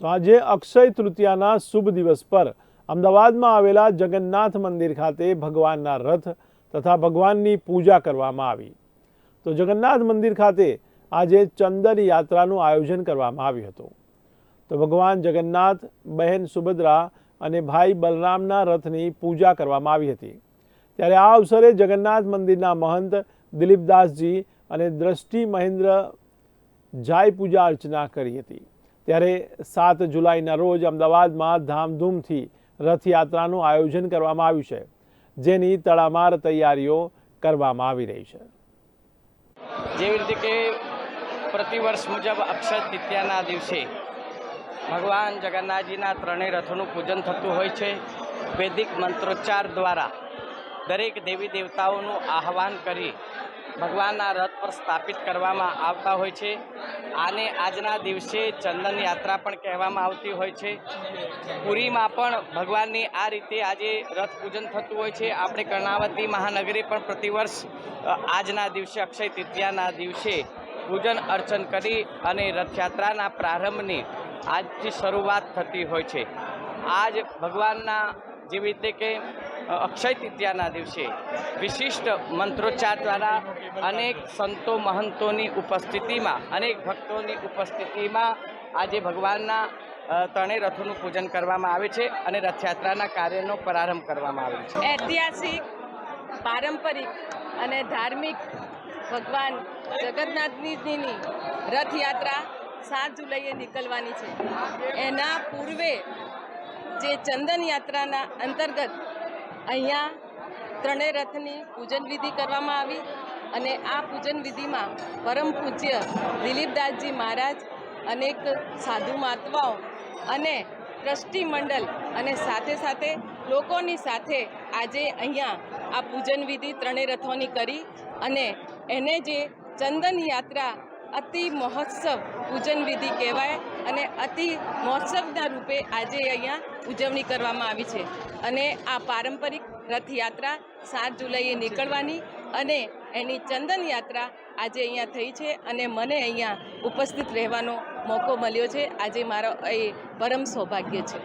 તો આજે અક્ષય તૃતીયાના શુભ દિવસ પર અમદાવાદમાં આવેલા જગન્નાથ મંદિર ખાતે ભગવાનના રથ તથા ભગવાનની પૂજા કરવામાં આવી. તો જગન્નાથ મંદિર ખાતે આજે ચંદન યાત્રાનું આયોજન કરવામાં આવ્યું હતું. તો ભગવાન જગન્નાથ, બહેન સુભદ્રા અને ભાઈ બલરામના રથની પૂજા કરવામાં આવી હતી. ત્યારે આ અવસરે જગન્નાથ મંદિરના મહંત દિલીપદાસજી અને દ્રષ્ટિ મહેન્દ્ર જાય પૂજા અર્ચના કરી હતી. ત્યારે સાત જુલાઈના રોજ અમદાવાદમાં ધામધૂમથી રથયાત્રાનું આયોજન કરવામાં આવ્યું છે, જેની તડામાર તૈયારીઓ કરવામાં આવી રહી છે. જેવી રીતે કે પ્રતિવર્ષ મુજબ અક્ષર તૃતીયાના દિવસે ભગવાન જગન્નાથજીના ત્રણેય રથોનું પૂજન થતું હોય છે. વૈદિક મંત્રોચ્ચાર દ્વારા દરેક દેવી દેવતાઓનું આહવાન કરી ભગવાનના રથ પર સ્થાપિત કરવામાં આવતા હોય છે. આને આજના દિવસે ચંદન યાત્રા પણ કહેવામાં આવતી હોય છે. પુરીમાં પણ ભગવાનની આ રીતે આજે રથ પૂજન થતું હોય છે. આપણે કર્ણાવતી મહાનગરી પણ પ્રતિવર્ષ આજના દિવસે અક્ષય તૃતીયાના દિવસે પૂજન અર્ચન કરી અને રથયાત્રાના પ્રારંભની આજથી શરૂઆત થતી હોય છે. આજ ભગવાનના જેવી રીતે કે અક્ષય તૃતીયાના દિવસે વિશિષ્ટ મંત્રોચ્ચાર દ્વારા અનેક સંતો મહંતોની ઉપસ્થિતિમાં, અનેક ભક્તોની ઉપસ્થિતિમાં આજે ભગવાનના ત્રણેય રથોનું પૂજન કરવામાં આવે છે અને રથયાત્રાના કાર્યનો પ્રારંભ કરવામાં આવે છે. ઐતિહાસિક, પારંપરિક અને ધાર્મિક ભગવાન જગન્નાથજીની રથયાત્રા સાત જુલાઈએ નીકળવાની છે. એના પૂર્વે જે ચંદન યાત્રાના અંતર્ગત અહીંયા ત્રણેય રથની પૂજન વિધિ કરવામાં આવી અને આ પૂજન વિધિમાં પરમ પૂજ્ય દિલીપદાસજી મહારાજ, અનેક સાધુ મહાત્માઓ અને ટ્રસ્ટી મંડળ અને સાથે સાથે લોકોની સાથે આજે અહીંયા આ પૂજન વિધિ ત્રણેય રથોની કરી અને એને જે ચંદન યાત્રા અતિ મહોત્સવ પૂજન વિધિ કહેવાય અને અતિ મહોત્સવના રૂપે આજે અહીંયા ઉજવણી કરવામાં આવી છે. અને આ પારંપરિક રથયાત્રા સાત જુલાઈએ નીકળવાની અને એની ચંદન યાત્રા આજે અહીંયા થઈ છે અને મને અહીંયા ઉપસ્થિત રહેવાનો મોકો મળ્યો છે. આજે મારો એ પરમ સૌભાગ્ય છે.